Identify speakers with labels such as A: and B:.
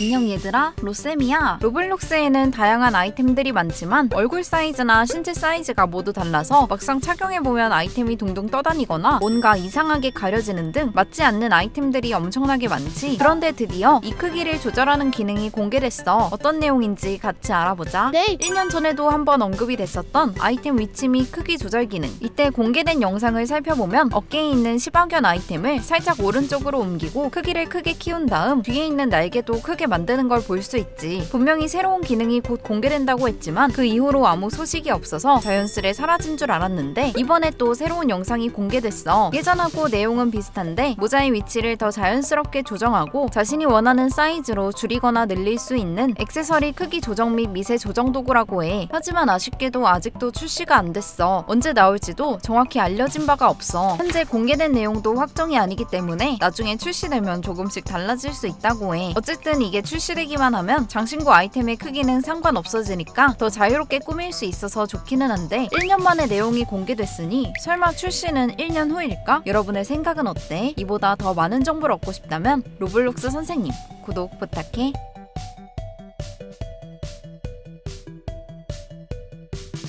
A: 안녕 얘들아, 로쌤이야. 로블록스에는 다양한 아이템들이 많지만 얼굴 사이즈나 신체 사이즈가 모두 달라서 막상 착용해보면 아이템이 둥둥 떠다니거나 뭔가 이상하게 가려지는 등 맞지 않는 아이템들이 엄청나게 많지. 그런데 드디어 이 크기를 조절하는 기능이 공개됐어. 어떤 내용인지 같이 알아보자.
B: 네.
A: 1년 전에도 한번 언급이 됐었던 아이템 위치 및 크기 조절 기능. 이때 공개된 영상을 살펴보면 어깨에 있는 시바견 아이템을 살짝 오른쪽으로 옮기고 크기를 크게 키운 다음 뒤에 있는 날개도 크게 만드는 걸 볼 수 있지. 분명히 새로운 기능이 곧 공개된다고 했지만 그 이후로 아무 소식이 없어서 자연스레 사라진 줄 알았는데 이번에 또 새로운 영상이 공개됐어. 예전하고 내용은 비슷한데 모자의 위치를 더 자연스럽게 조정하고 자신이 원하는 사이즈로 줄이거나 늘릴 수 있는 액세서리 크기 조정 및 미세 조정 도구라고 해. 하지만 아쉽게도 아직도 출시가 안 됐어. 언제 나올지도 정확히 알려진 바가 없어. 현재 공개된 내용도 확정이 아니기 때문에 나중에 출시되면 조금씩 달라질 수 있다고 해. 어쨌든 이게 출시되기만 하면 장신구 아이템의 크기는 상관없어지니까 더 자유롭게 꾸밀 수 있어서 좋기는 한데 1년 만에 내용이 공개됐으니 설마 출시는 1년 후일까? 여러분의 생각은 어때? 이보다 더 많은 정보를 얻고 싶다면 로블록스 선생님 구독 부탁해.